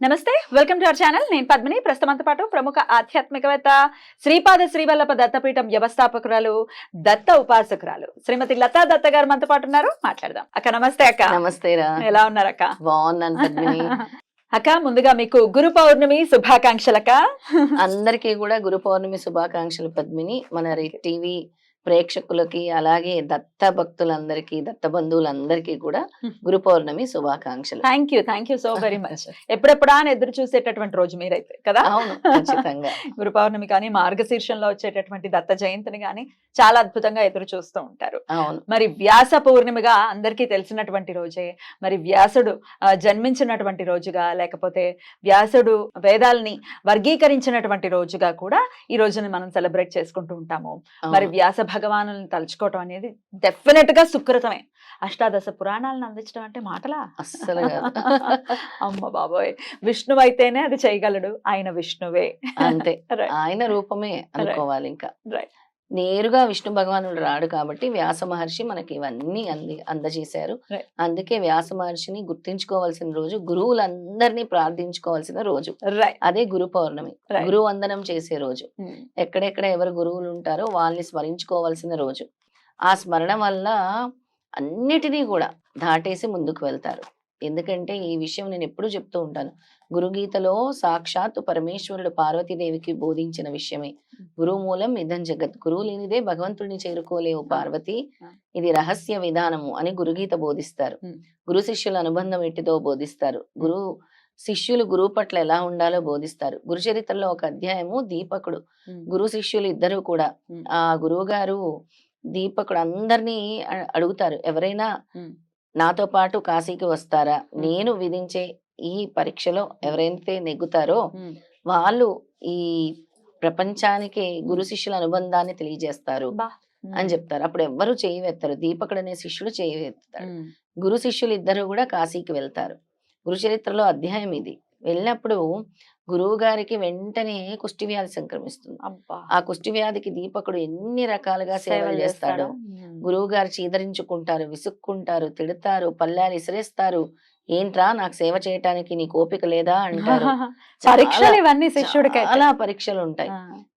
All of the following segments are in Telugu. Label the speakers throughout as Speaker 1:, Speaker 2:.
Speaker 1: నమస్తే వెల్కమ్ టు అవర్ ఛానల్. నేను పద్మిని. ప్రస్తుతంతో పాటు ప్రముఖ ఆధ్యాత్మికవేత్త శ్రీపాద శ్రీవల్లభ దత్తపీఠం వ్యవస్థాపకురాలు దత్త ఉపాసకురాలు శ్రీమతి లతా దత్త గారు మనతో పాటు ఉన్నారు. మాట్లాడదాం. అక్క నమస్తే అక్క.
Speaker 2: నమస్తే
Speaker 1: ఎలా ఉన్నారు అక్క?
Speaker 2: బాగున్నాను
Speaker 1: అక్క ముందుగా మీకు గురు పౌర్ణమి శుభాకాంక్షలక
Speaker 2: అందరికీ కూడా గురు పౌర్ణమి శుభాకాంక్షలు పద్మిని. మన టీవీ ప్రేక్షకులకి అలాగే దత్త భక్తులందరికీ దత్త బంధువులందరికీ కూడా గురు పౌర్ణమి శుభాకాంక్షలు.
Speaker 1: Thank you thank you so very much ఎప్పుడెప్పుడా అని ఎదురు చూసేటటువంటి రోజు మీరైతే కదా?
Speaker 2: అవును ఖచ్చితంగా.
Speaker 1: గురు పౌర్ణమి కానీ మార్గశీర్షంలో వచ్చేటటువంటి దత్త జయంతిని కానీ చాలా అద్భుతంగా ఎదురు చూస్తూ ఉంటారు.
Speaker 2: అవును.
Speaker 1: మరి వ్యాస పౌర్ణమిగా అందరికీ తెలిసినటువంటి రోజే మరి వ్యాసుడు జన్మించినటువంటి రోజుగా లేకపోతే వ్యాసుడు వేదాల్ని వర్గీకరించినటువంటి రోజుగా కూడా ఈ రోజుని మనం సెలబ్రేట్ చేసుకుంటూ ఉంటాము. మరి. వ్యాస భగవానుల్ని తలుచుకోవటం అనేది డెఫినెట్గా సుకృతమే. అష్టాదశ పురాణాలను అందించడం అంటే మాటలా?
Speaker 2: అస్సలు
Speaker 1: అమ్మ బాబోయ్! విష్ణువు అయితేనే అది చేయగలడు. ఆయన విష్ణువే.
Speaker 2: అంతే. ఆయన రూపమే అనుకోవాలి ఇంకా.
Speaker 1: Right.
Speaker 2: నేరుగా విష్ణు భగవానుడు రాడు కాబట్టి వ్యాస మహర్షి మనకి ఇవన్నీ అంది అందజేశారు. అందుకే వ్యాస మహర్షిని గుర్తించుకోవాల్సిన రోజు గురువులందరినీ ప్రార్థించుకోవాల్సిన రోజు. అదే గురు పౌర్ణమి.
Speaker 1: Right.
Speaker 2: గురు వందనం చేసే రోజు. ఎక్కడెక్కడ ఎవరు గురువులు ఉంటారో వాళ్ళని స్మరించుకోవాల్సిన రోజు. ఆ స్మరణ వల్ల అన్నిటినీ కూడా దాటేసి ముందుకు వెళ్తారు. ఎందుకంటే ఈ విషయం నేను ఎప్పుడూ చెప్తూ ఉంటాను. గురుగీతలో సాక్షాత్ పరమేశ్వరుడు పార్వతీదేవికి బోధించిన విషయమే. గురువు మూలం ఇదం జగత్. గురువు లేనిదే భగవంతుడిని చేరుకోలేవు పార్వతి. ఇది రహస్య విధానము అని గురుగీత బోధిస్తారు. గురు శిష్యుల అనుబంధం ఎట్టిదో బోధిస్తారు. గురు శిష్యులు గురువు పట్ల ఎలా ఉండాలో బోధిస్తారు. గురు చరిత్రలో ఒక అధ్యాయము దీపకుడు. గురు శిష్యులు ఇద్దరు కూడా. ఆ గురువు గారు దీపకుడు అందరినీ అడుగుతారు. ఎవరైనా. నాతో పాటు కాశీకి వస్తారా? నేను విధించే ఈ పరీక్షలో ఎవరైతే నెగ్గుతారో వాళ్ళు ఈ ప్రపంచానికి గురు శిష్యుల అనుబంధాన్ని తెలియజేస్తారు అని చెప్తారు. అప్పుడు ఎవ్వరు చేయి వెత్తరు దీపకుడు అనే శిష్యుడు చేయి వెత్తాడు గురు శిష్యులు ఇద్దరు కూడా కాశీకి వెళ్తారు. గురు చరిత్రలో అధ్యాయం ఇది. వెళ్ళినప్పుడు గురువు గారికి వెంటనే కుష్టి వ్యాధి సంక్రమిస్తుంది.
Speaker 1: అబ్బా!
Speaker 2: ఆ కుష్టి వ్యాధికి దీపకుడు ఎన్ని రకాలుగా సేవలు చేస్తాడో? గురువు గారు చీదరించుకుంటారు విసుక్కుంటారు తిడతారు పల్లాలు ఇసిరేస్తారు. ఏంట్రా నాకు సేవ చేయటానికి నీకు ఓపిక లేదా? అంటారు.
Speaker 1: పరీక్షలు ఇవన్నీ శిష్యుడికి
Speaker 2: చాలా పరీక్షలు ఉంటాయి.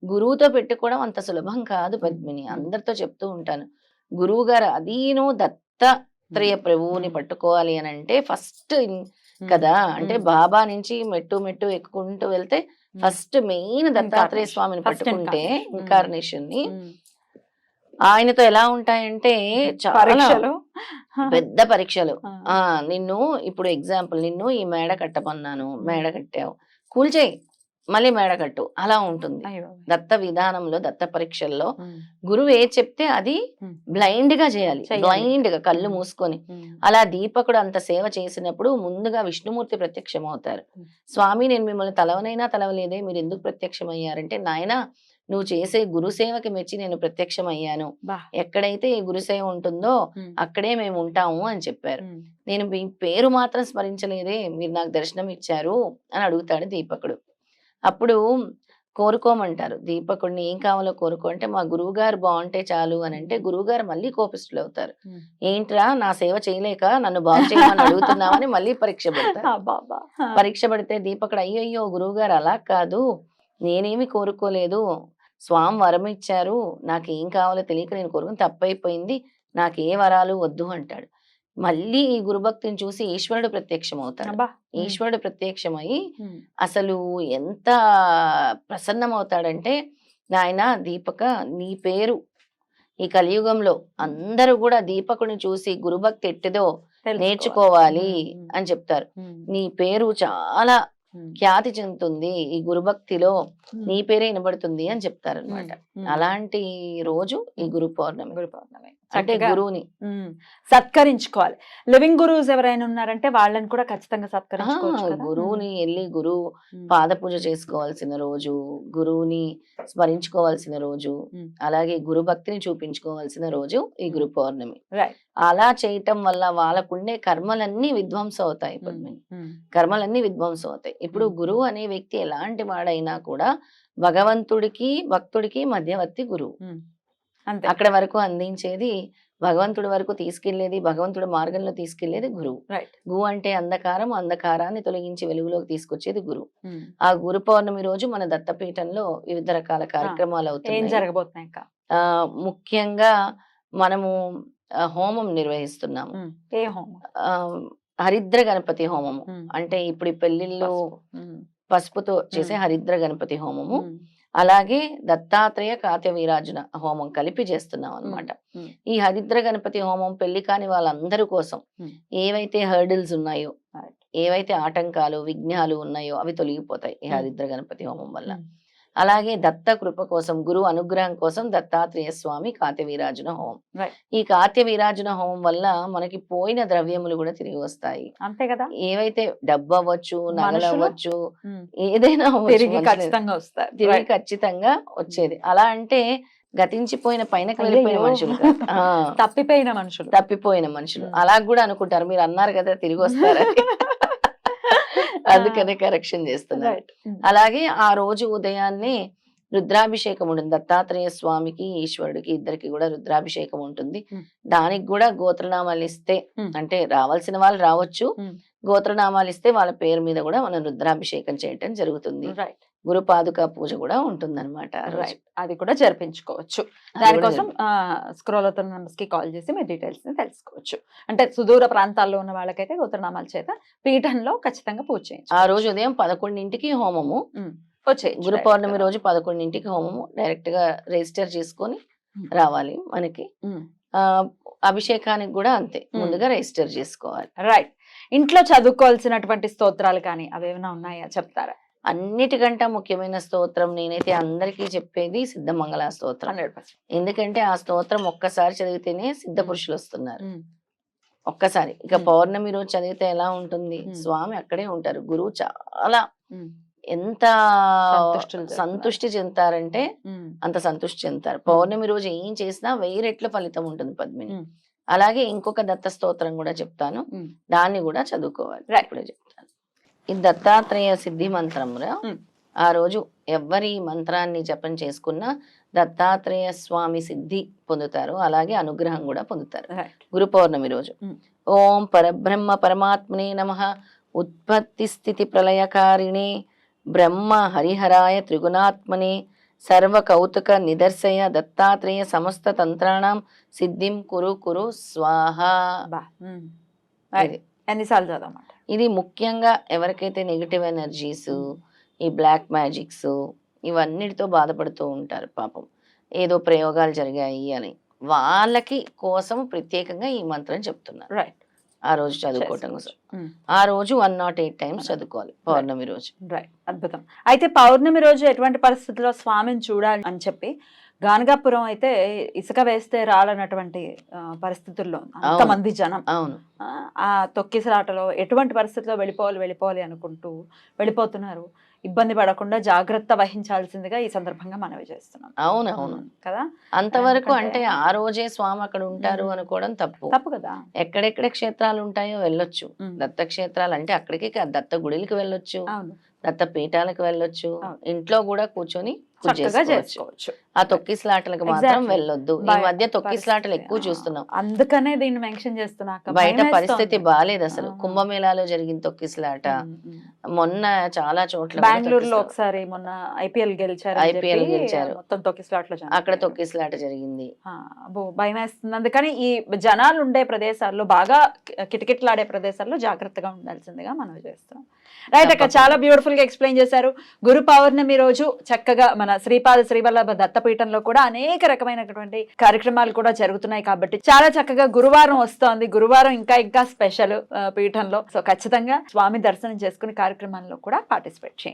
Speaker 2: గురువుతో పెట్టుకోవడం అంత సులభం కాదు పద్మిని. అందరితో చెప్తూ ఉంటాను. గురువు గారు అదీను దత్తాత్రేయ ప్రభువుని పట్టుకోవాలి అని అంటే ఫస్ట్ కదా? అంటే బాబా నుంచి మెట్టు మెట్టు ఎక్కుకుంటూ వెళ్తే ఫస్ట్ మెయిన్ దత్తాత్రేయ. స్వామిని పట్టుకుంటే. ఇన్కార్నేషన్. ని ఆయనతో ఎలా ఉంటాయంటే చాలా పెద్ద పరీక్షలు. ఆ. నిన్ను ఇప్పుడు ఎగ్జాంపుల్ నిన్ను ఈ మేడ కట్టమన్నాను మేడ కట్టావు. కూల్చేయి మళ్ళీ మేడ కట్టు అలా ఉంటుంది. దత్త విధానంలో దత్త పరీక్షల్లో గురువు ఏది చెప్తే అది. బ్లైండ్గా చేయాలి. బ్లైండ్గా కళ్ళు మూసుకొని. అలా దీపకుడు అంత సేవ చేసినప్పుడు ముందుగా విష్ణుమూర్తి ప్రత్యక్షం అవుతారు. స్వామి నేను మిమ్మల్ని తలవనైనా తలవలేదే? మీరు ఎందుకు ప్రత్యక్షం అయ్యారంటే నాయనా నువ్వు చేసే గురుసేవకి మెచ్చి నేను ప్రత్యక్షం అయ్యాను. ఎక్కడైతే ఈ గురుసేవ ఉంటుందో అక్కడే మేము ఉంటాము అని చెప్పారు. నేను మీ పేరు మాత్రం స్మరించలేదే? మీరు నాకు దర్శనం ఇచ్చారు అని అడుగుతాడు దీపకుడు. అప్పుడు కోరుకోమంటారు. దీపకుడిని ఏం కావాలో కోరుకో అంటే మా గురువు గారు బాగుంటే చాలు అని అంటే గురువు గారు మళ్ళీ కోపిస్తులు అవుతారు. ఏంట్రా నా సేవ చేయలేక నన్ను బాగు చేయమని అడుగుతున్నావని మళ్ళీ పరీక్ష పెడతారు. పరీక్ష పెడితే దీపకుడు అయ్యయ్యో గురువు గారు అలా కాదు. నేనేమి కోరుకోలేదు. స్వామి వరం ఇచ్చారు. నాకు ఏం కావాలో తెలియక నేను కోరుకుని తప్పైపోయింది. నాకు ఏ వరాలు వద్దు అంటాడు. మళ్ళీ ఈ గురుభక్తిని చూసి ఈశ్వరుడు ప్రత్యక్షం అవుతాడు
Speaker 1: అబ్బా.
Speaker 2: ఈశ్వరుడు ప్రత్యక్షమై అసలు ఎంత ప్రసన్నమవుతాడంటే నాయన దీపక నీ పేరు ఈ కలియుగంలో అందరూ కూడా దీపకుని చూసి గురుభక్తి ఎట్టిదో. నేర్చుకోవాలి అని చెప్తారు. నీ పేరు చాలా ఖ్యాతి చెందుతుంది ఈ గురుభక్తిలో నీ పేరే వినబడుతుంది అని చెప్తారు అనమాట అలాంటి రోజు ఈ గురు పౌర్ణమి.
Speaker 1: గురు పౌర్ణమి.
Speaker 2: అంటే గురువుని.
Speaker 1: సత్కరించుకోవాలి. లివింగ్ గురువుస్ ఎవరైనా ఉన్నారంటే వాళ్ళని కూడా ఖచ్చితంగా కదా.
Speaker 2: గురువుని వెళ్ళి గురువు పాద పూజ చేసుకోవాల్సిన రోజు గురువుని స్మరించుకోవాల్సిన రోజు. అలాగే గురు భక్తిని చూపించుకోవాల్సిన రోజు ఈ గురు పౌర్ణమి. అలా చేయటం వల్ల వాళ్ళకుండే కర్మలన్నీ విధ్వంసం అవుతాయి పద్మిని కర్మలన్నీ విధ్వంసం అవుతాయి ఇప్పుడు. గురువు అనే వ్యక్తి ఎలాంటి వాడైనా కూడా భగవంతుడికి భక్తుడికి మధ్యవర్తి గురువు. అక్కడ వరకు అందించేది భగవంతుడి వరకు తీసుకెళ్ళేది భగవంతుడి మార్గంలో తీసుకెళ్ళేది గురువు. గు అంటే అంధకారం అంధకారాన్ని తొలగించి వెలుగులోకి తీసుకొచ్చేది గురువు. ఆ గురు పౌర్ణమి రోజు మన దత్తపీఠంలో వివిధ రకాల కార్యక్రమాలు
Speaker 1: జరగబోతున్నాయి
Speaker 2: ఆ, ముఖ్యంగా మనము హోమం నిర్వహిస్తున్నాము.
Speaker 1: ఏ హోమం?
Speaker 2: హరిద్ర గణపతి హోమము. అంటే ఇప్పుడు
Speaker 1: పెళ్ళిళ్ళు
Speaker 2: పసుపుతో చేసే. హరిద్ర గణపతి హోమము. అలాగే దత్తాత్రేయ కాత్య వీరాజున హోమం కలిపి చేస్తున్నాం అన్నమాట
Speaker 1: మ్మ్.
Speaker 2: ఈ హరిద్ర గణపతి హోమం పెళ్ళి కాని వాళ్ళందరి కోసం. ఏవైతే హర్డిల్స్ ఉన్నాయో. ఏవైతే ఆటంకాలు విఘ్నాలు ఉన్నాయో అవి తొలగిపోతాయి ఈ. హరిద్ర గణపతి హోమం వల్ల. అలాగే దత్త కృప కోసం గురువు అనుగ్రహం కోసం దత్తాత్రేయ స్వామి కాత్య వీరాజున హోమం. ఈ కాత్య వీరాజున హోమం వల్ల మనకి పోయిన ద్రవ్యములు కూడా తిరిగి వస్తాయి.
Speaker 1: అంతే కదా?
Speaker 2: ఏవైతే డబ్బు అవ్వచ్చు నగలు? అవ్వచ్చు ఏదైనా
Speaker 1: తిరిగి. ఖచ్చితంగా వస్తారు.
Speaker 2: తిరిగి. ఖచ్చితంగా వచ్చేది. అలా అంటే గతించిపోయిన వెళ్ళిపోయిన
Speaker 1: అయ్యయ్యో.
Speaker 2: మనుషులు
Speaker 1: తప్పిపోయిన మనుషులు.
Speaker 2: తప్పిపోయిన మనుషులు. అలా కూడా అనుకుంటారు. మీరు అన్నారు కదా తిరిగి వస్తారని. అందుకనే కరెక్షన్ చేస్తున్నారు. అలాగే ఆ రోజు ఉదయాన్నే రుద్రాభిషేకం ఉంటుంది దత్తాత్రేయ స్వామికి ఈశ్వరుడికి ఇద్దరికి కూడా రుద్రాభిషేకం ఉంటుంది. దానికి కూడా గోత్రనామాలు ఇస్తే. అంటే రావాల్సిన వాళ్ళు రావచ్చు. గోత్రనామాలు ఇస్తే వాళ్ళ పేరు మీద కూడా మనం రుద్రాభిషేకం చేయటం జరుగుతుంది.
Speaker 1: Right.
Speaker 2: గురు పాదుక పూజ కూడా ఉంటుందన్నమాట.
Speaker 1: రైట్. అది కూడా జరిపించుకోవచ్చు. దానికోసం స్క్రోల్ అవుతున్న numbers కి కాల్ చేసి మీ డీటెయిల్స్ని తెలుసుకోవచ్చు. అంటే సుదూర ప్రాంతాల్లో ఉన్న వాళ్ళకైతే గోత్రనామాల చేత పీఠంలో ఖచ్చితంగా పూజ చేయించు
Speaker 2: ఆ రోజు ఉదయం పదకొండింటికి హోమము. గురు పౌర్ణమి. రోజు పదకొండింటికి హోమము. డైరెక్ట్గా రిజిస్టర్ చేసుకొని. రావాలి మనకి. అభిషేకానికి కూడా అంతే. ముందుగా రిజిస్టర్ చేసుకోవాలి.
Speaker 1: రైట్. ఇంట్లో చదువుకోవాల్సినటువంటి స్తోత్రాలు కానీ అవేమైనా ఉన్నాయా? చెప్తారా?
Speaker 2: అన్నిటికంటే ముఖ్యమైన స్తోత్రం నేనైతే అందరికీ చెప్పేది సిద్ధమంగళ స్తోత్రం.
Speaker 1: హండ్రెడ్
Speaker 2: ఎందుకంటే ఆ స్తోత్రం ఒక్కసారి చదివితేనే సిద్ధ పురుషులు వస్తున్నారు. ఒక్కసారి. ఇక. పౌర్ణమి రోజు చదివితే ఎలా ఉంటుంది. స్వామి అక్కడే ఉంటారు. గురువు చాలా ఎంత. సంతుష్టి చెందుతారంటే అంత సంతృష్టి చెందుతారు. పౌర్ణమి రోజు ఏం చేసినా వెయ్యి రెట్ల ఫలితం ఉంటుంది పద్మిని. అలాగే ఇంకొక దత్త స్తోత్రం కూడా చెప్తాను. దాన్ని కూడా చదువుకోవాలి. ఇప్పుడే చెప్తాను. ఈ దత్తాత్రేయ సిద్ధి మంత్రంలో. ఆ రోజు ఎవరి మంత్రాన్ని జపం చేసుకున్నా దత్తాత్రేయ స్వామి సిద్ధి పొందుతారు. అలాగే అనుగ్రహం కూడా పొందుతారు. గురు పౌర్ణమి రోజు. ఓం పరబ్రహ్మ పరమాత్మనే నమ. ఉత్పత్తి స్థితి ప్రళయకారిణే. బ్రహ్మ హరిహరాయ త్రిగుణాత్మనే. సర్వ కౌతుక నిదర్శయ దత్తాత్రేయ సమస్త తంత్రాణం. సిద్ధిం కురు కురు స్వాహ.
Speaker 1: ఎన్నిసార్లు చదవమాట
Speaker 2: ఇది ముఖ్యంగా ఎవరికైతే నెగిటివ్ ఎనర్జీస్ ఈ బ్లాక్ మ్యాజిక్స్ ఇవన్నిటితో బాధపడుతూ ఉంటారు పాపం. ఏదో ప్రయోగాలు జరిగాయి అని. వాళ్ళకి కోసం ప్రత్యేకంగా ఈ మంత్రం చెప్తున్నారు.
Speaker 1: రైట్
Speaker 2: ఆ రోజు చదువుకోవటం కోసం.
Speaker 1: ఉమ్.
Speaker 2: ఆ రోజు వన్ నాట్ ఎయిట్ టైమ్స్ చదువుకోవాలి. పౌర్ణమి రోజు.
Speaker 1: రైట్ అద్భుతం. అయితే పౌర్ణమి రోజు ఎటువంటి పరిస్థితుల్లో స్వామిని చూడాలి అని చెప్పి గానగాపురం అయితే ఇసుక వేస్తే రాలన్నటువంటి పరిస్థితుల్లో అంతమంది జనం.
Speaker 2: అవును.
Speaker 1: ఆ, తొక్కిసలాటలో ఎటువంటి పరిస్థితుల్లో వెళ్ళిపోవాలి వెళ్ళిపోవాలి అనుకుంటూ వెళ్ళిపోతున్నారు. ఇబ్బంది పడకుండా జాగ్రత్త వహించాల్సిందిగా ఈ సందర్భంగా మనవి చేస్తున్నాం.
Speaker 2: అవును అవును
Speaker 1: కదా?
Speaker 2: అంతవరకు అంటే ఆ రోజే స్వామి అక్కడ ఉంటారు. అనుకోవడం తప్పు.
Speaker 1: తప్పు కదా?
Speaker 2: ఎక్కడెక్కడ క్షేత్రాలు ఉంటాయో వెళ్ళొచ్చు. దత్త క్షేత్రాలు అంటే అక్కడికి దత్త గుడిలకి వెళ్ళొచ్చు. దత్త పీఠాలకు వెళ్ళొచ్చు. ఇంట్లో కూడా కూర్చొని పూజ చేసుకోవచ్చు. ఆ తొక్కిసలాటలకు మాత్రం. వెళ్ళొద్దు ఈ మధ్య తొక్కిసలాటలు ఎక్కువ చూస్తున్నాం
Speaker 1: అందుకనే దీన్ని మెన్షన్ చేస్తున్నా.
Speaker 2: బయట. పరిస్థితి బాగాలేదు అసలు. కుంభమేళాలో జరిగిన తొక్కిసలాట. మొన్న చాలా చోట్ల
Speaker 1: బెంగళూరులో. ఒకసారి మొన్న ఐపీఎల్ గెలిచారు
Speaker 2: IPL గెలిచారు.
Speaker 1: మొత్తం తొక్కిసలాట్లో
Speaker 2: అక్కడ తొక్కిసలాట జరిగింది
Speaker 1: భయం వేస్తుంది అందుకని ఈ జనాలు ఉండే ప్రదేశాల్లో బాగా కిటకిటలాడే ప్రదేశాల్లో జాగ్రత్తగా ఉండాల్సిందిగా మనం చేస్తాం రైట్ అక్క. చాలా బ్యూటిఫుల్గా ఎక్స్ప్లెయిన్ చేశారు గురు పౌర్ణమి రోజు చక్కగా మన శ్రీపాద శ్రీవల్లభ దత్తపీఠంలో కూడా అనేక రకమైనటువంటి కార్యక్రమాలు కూడా జరుగుతున్నాయి కాబట్టి చాలా చక్కగా గురువారం వస్తోంది. గురువారం ఇంకా ఇంకా స్పెషల్ పీఠంలో. సో ఖచ్చితంగా స్వామి దర్శనం చేసుకుని కార్యక్రమాల్లో కూడా పార్టిసిపేట్ చేయండి.